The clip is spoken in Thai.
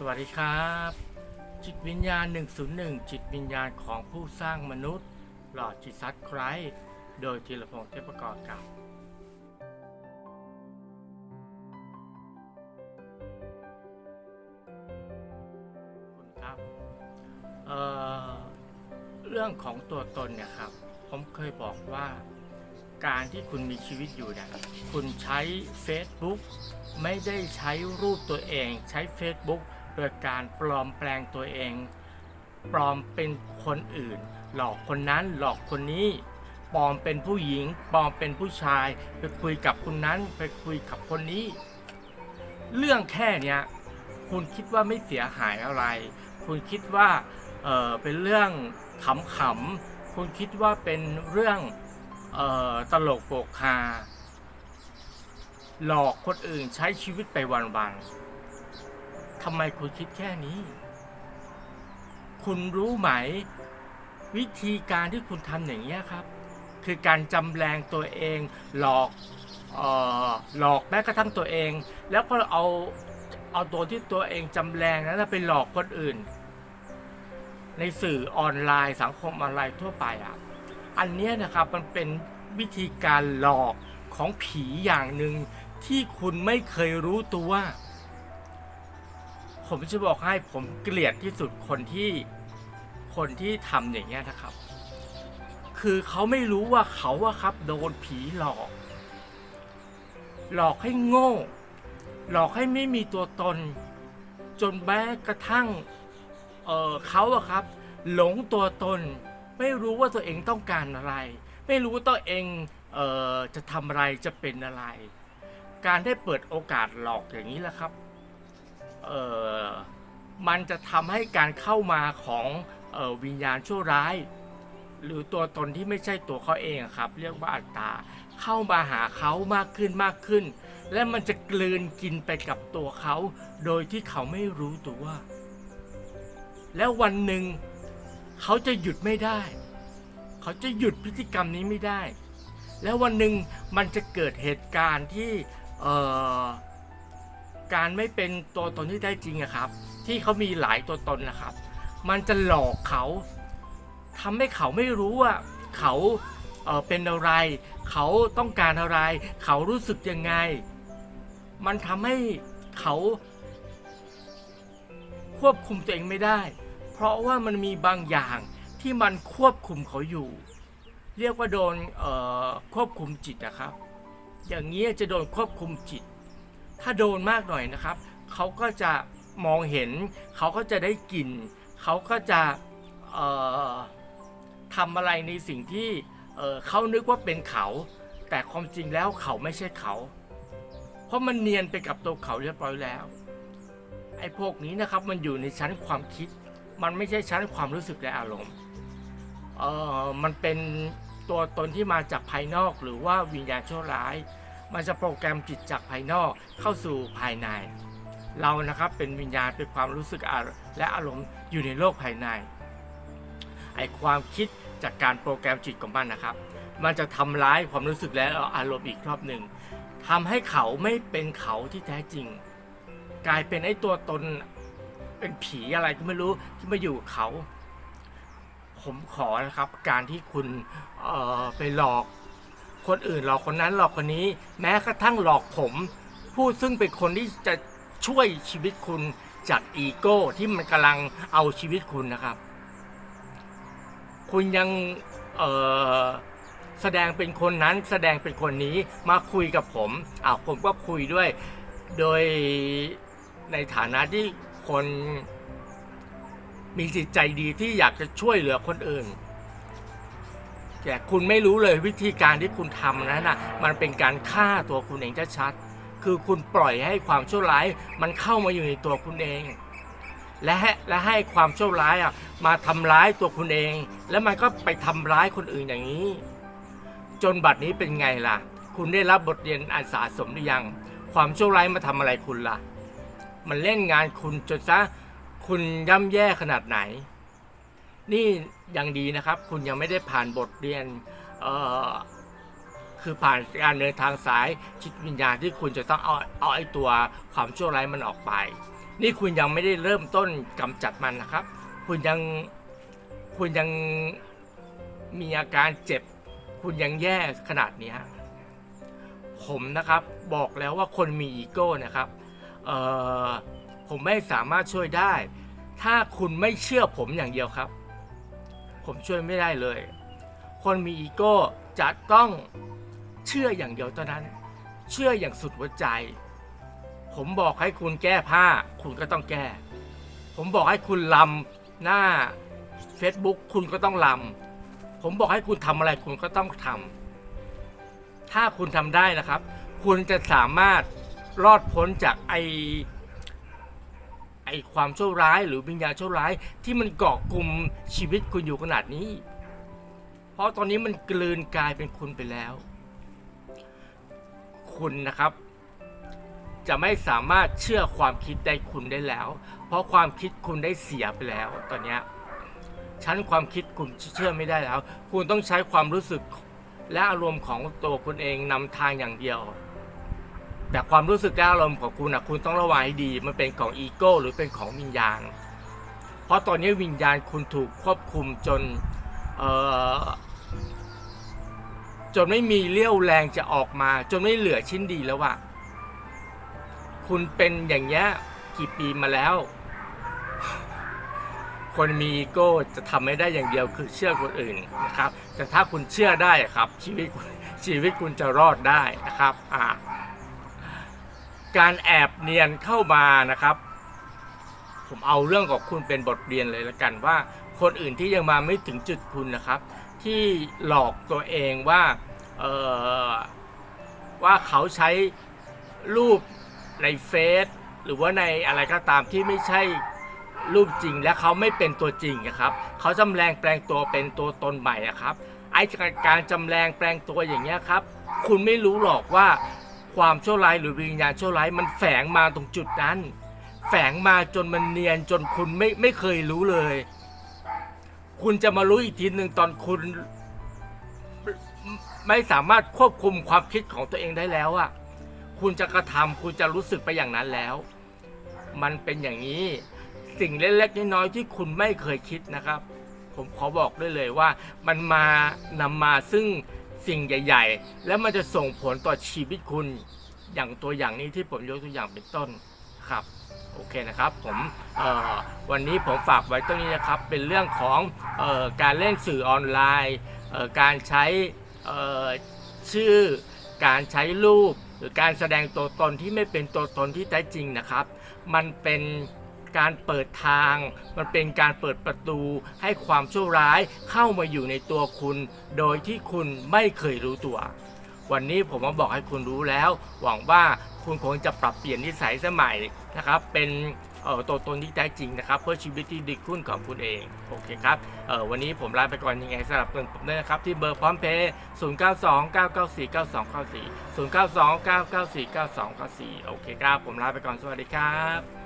สวัสดีครับ จิตวิญญาณ 101 จิตวิญญาณของผู้สร้างมนุษย์ หลอดจิตซัดไครโดยธีรพงษ์เทพประกอบกับ คุณครับเอ่อเรื่องของตัวตนเนี่ยครับ ผมเคยบอกว่าการที่คุณมีชีวิตอยู่เนี่ยคุณใช้ Facebook ไม่ได้ใช้รูปตัวเองใช้ Facebook โดยการปลอมแปลงตัวเอง ปลอมเป็นคนอื่น หลอกคนนั้นหลอกคนนี้ปลอมเป็นผู้หญิงปลอมเป็นผู้ชาย ไปคุยกับคนนั้นไปคุยกับคนนี้ เรื่องแค่เนี้ยคุณคิดว่าไม่เสียหายอะไร คุณคิดว่าเออเป็นเรื่องขำๆคุณคิดว่าเป็นเรื่องเออตลกโปกฮาหลอกคนอื่นใช้ชีวิตไปวันๆทำไมคุณคิดแค่นี้ คุณรู้ไหม วิธีการที่คุณทำอย่างนี้ครับ คือการจำแรงตัวเอง หลอกออหลอกแม้กระทั่งตัวเอง แล้วก็เอาเอาตัวที่ตัวเองจำแรงนั้นไปหลอกคนอื่น ในสื่อออนไลน์สังคมออนไลน์ทั่วไปอะอันนี้นะครับมันเป็นวิธีการหลอกของผีอย่างหนึ่งที่คุณไม่เคยรู้ตัว ผมจะบอกให้ผมเกลียดที่สุดคนที่คนที่ทำอย่างเงี้ยนะครับ คือเขาไม่รู้ว่าเขาอะครับ โดนผีหลอก หลอกให้โง่ หลอกให้ไม่มีตัวตน จนแม้กระทั่งเออเขาอะครับ หลงตัวตน ไม่รู้ว่าตัวเองต้องการอะไร ไม่รู้ว่าตัวเองเออจะทำอะไรจะเป็นอะไร การได้เปิดโอกาสหลอกอย่างนี้แหละครับ เออมันจะทำให้การเข้ามาของออวิญญาณชั่วร้าย หรือตัวตนที่ไม่ใช่ตัวเขาเองครับ เรียกว่าอัตตาเข้ามาหาเขามากขึ้นมากขึ้น และมันจะกลืนกินไปกับตัวเขา โดยที่เขาไม่รู้ตัว แล้ววันหนึ่ง เขาจะหยุดไม่ได้ เขาจะหยุดพฤติกรรมนี้ไม่ได้ แล้ววันหนึ่งมันจะเกิดเหตุการณ์ที่เออ การไม่เป็นตัวตนที่ได้จริงอะครับ ที่เขามีหลายตัวตนนะครับ มันจะหลอกเขาทำให้เขาไม่รู้ว่าเขาเเป็นอะไร เขาต้องการอะไร เขารู้สึกยังไง มันทำให้เขาควบคุมตัวเองไม่ได้ เพราะว่ามันมีบางอย่างที่มันควบคุมเขาอยู่ เรียกว่าโดนควบคุมจิตนะครับ อย่างนี้จะโดนควบคุมจิต ถ้าโดนมากหน่อยนะครับ เขาก็จะมองเห็น เขาก็จะได้กลิ่น เขาก็จะเอ่อทำอะไรในสิ่งที่เเขานึกว่าเป็นเขา แต่ความจริงแล้วเขาไม่ใช่เขา เพราะมันเนียนไปกับตัวเขาเรียบร้อยแล้วไอ้พวกนี้นะครับมันอยู่ในชั้นความคิด มันไม่ใช่ชั้นความรู้สึกและอารมณ์เออมันเป็นตัวตนที่มาจากภายนอกหรือว่าวิญญาณชั่วร้าย มันจะโปรแกรมจิตจากภายนอกเข้าสู่ภายใน เรานะครับเป็นวิญญาณเป็นความรู้สึกและอารมณ์อยู่ในโลกภายในไอความคิดจากการโปรแกรมจิตของมันนะครับ มันจะทำร้ายความรู้สึกและอารมณ์อีกรอบหนึ่งทำให้เขาไม่เป็นเขาที่แท้จริง กลายเป็นไอ้ตัวตนเป็นผีอะไรก็ไม่รู้ที่มาอยู่กับเขา ผมขอนะครับ การที่คุณเไปหลอก คนอื่นหลอกคนนั้นหลอกคนนี้ แม้กระทั่งหลอกผม ผู้ซึ่งเป็นคนที่จะช่วยชีวิตคุณจากอีโก้ที่มันกำลังเอาชีวิตคุณนะครับ คุณยังเออแสดงเป็นคนนั้นแสดงเป็นคนนี้มาคุยกับผมอ้าวผมก็คุยด้วย โดยในฐานะที่คนมีจิตใจดีที่อยากจะช่วยเหลือคนอื่น แต่คุณไม่รู้เลยวิธีการที่คุณทำนั้นนะมันเป็นการฆ่าตัวคุณเองชัดๆคือคุณปล่อยให้ความชั่วร้ายมันเข้ามาอยู่ในตัวคุณเอง และให้และให้ความชั่วร้ายอะมาทำร้ายตัวคุณเอง แล้วมันก็ไปทำร้ายคนอื่นอย่างนี้ จนบัดนี้เป็นไงล่ะ คุณได้รับบทเรียนอันสะสมหรือยัง ความชั่วร้ายมาทำอะไรคุณล่ะ มันเล่นงานคุณจนซะคุณย่ำแย่ขนาดไหน นี่ยังดีนะครับ คุณยังไม่ได้ผ่านบทเรียนคือผ่านการเดินทางสายจิตวิญญาณที่คุณจะต้องเอาเอาไอ้ตัวความชั่วร้ายมันออกไป นี่คุณยังไม่ได้เริ่มต้นกำจัดมันนะครับ คุณยังคุณยังมีอาการเจ็บ คุณยังแย่ขนาดนี้ผมนะครับบอกแล้วว่าคนมีอีโก้นะครับผมไม่สามารถช่วยได้ ถ้าคุณไม่เชื่อผมอย่างเดียวครับ ผมช่วยไม่ได้เลย คนมีอีโก้จะต้องเชื่ออย่างเดียวเท่านั้น เชื่ออย่างสุดหัวใจ ผมบอกให้คุณแก้ผ้า คุณก็ต้องแก้ ผมบอกให้คุณลำหน้า Facebook คุณก็ต้องลำผมบอกให้คุณทำอะไรคุณก็ต้องทำถ้าคุณทำได้นะครับ คุณจะสามารถรอดพ้นจากไอ ไอความชั่วร้ายหรือวิญญาณชั่วร้ายที่มันเกาะกลุ่มชีวิตคุณอยู่ขนาดนี้ เพราะตอนนี้มันกลืนกลายเป็นคุณไปแล้ว คุณนะครับ จะไม่สามารถเชื่อความคิดได้คุณได้แล้ว เพราะความคิดคุณได้เสียไปแล้ว ตอนนี้ชั้นความคิดคุณเชื่อไม่ได้แล้ว คุณต้องใช้ความรู้สึกและอารมณ์ของตัวคุณเองนำทางอย่างเดียว แต่ความรู้สึกและอารมณ์ของคุณนะคุณต้องระวังให้ดี มันเป็นของอีโก้หรือเป็นของวิญญาณ เพราะตอนนี้วิญญาณคุณถูกควบคุมจนจนไม่มีเรี่ยวแรงจะออกมา จนไม่เหลือชิ้นดีแล้วอะคุณเป็นอย่างเงี้ยกี่ปีมาแล้ว คนมีอีโก้จะทำไม่ได้อย่างเดียวคือเชื่อคนอื่นนะครับ แต่ถ้าคุณเชื่อได้ครับ ชีวิตชีวิตคุณจะรอดได้นะครับอ่า การแอบเนียนเข้ามานะครับ ผมเอาเรื่องของคุณเป็นบทเรียนเลยละกันว่า คนอื่นที่ยังมาไม่ถึงจุดคุณนะครับ ที่หลอกตัวเองว่าเออว่าเขาใช้รูปในเฟซหรือว่าในอะไรก็ตามที่ไม่ใช่รูปจริงและเขาไม่เป็นตัวจริงนะครับ เขาจำแรงแปลงตัวเป็นตัวตนใหม่อะครับไอ้การจำแรงแปลงตัวอย่างเงี้ยครับ คุณไม่รู้หรอกว่า ความชั่วร้ายหรือวิญญาณชั่วร้ายมันแฝงมาตรงจุดนั้น แฝงมาจนมันเนียนจนคุณไม่ไม่เคยรู้เลย คุณจะมารู้อีกทีหนึ่งตอนคุณไม่สามารถควบคุมความคิดของตัวเองได้แล้วอะคุณจะกระทำคุณจะรู้สึกไปอย่างนั้นแล้ว มันเป็นอย่างนี้ สิ่งเล็กๆน้อยๆที่คุณไม่เคยคิดนะครับ ผมขอบอกได้เลยว่า มันมานำมาซึ่ง สิ่งใหญ่ ๆ แล้วมันจะส่งผลต่อชีวิตคุณอย่างตัวอย่างนี้ที่ผมยกตัวอย่างเป็นต้นครับโอเคนะครับผมวันนี้ผมฝากไว้ตรงนี้นะครับเป็นเรื่องของออการเล่นสื่อออนไลน์การใช้ชื่อ การใช้รูป หรือการแสดงตัวตนที่ไม่เป็นตัวตนที่แท้จริงนะครับ มันเป็น การเปิดทาง มันเป็นการเปิดประตูให้ความชั่วร้ายเข้ามาอยู่ในตัวคุณ โดยที่คุณไม่เคยรู้ตัว วันนี้ผมมาบอกให้คุณรู้แล้ว หวังว่าคุณคงจะปรับเปลี่ยนนิสัยสมัยนะครับ เป็นออตัวตนที่แท้จริงนะครับ เพื่อชีวิตที่ดีขึ้นของคุณเอง โอเคครับออวันนี้ผมลาไปก่อนยังไงสำหรับเพื่อนผมด้นะครับ ที่เบอร์พร้อมเพย์0 9 2 9 9 4 9 2 9 4 0 9 2 9 9 4 9 2 9 4 โอเคครับ ผมลาไปก่อนสวัสดีครับ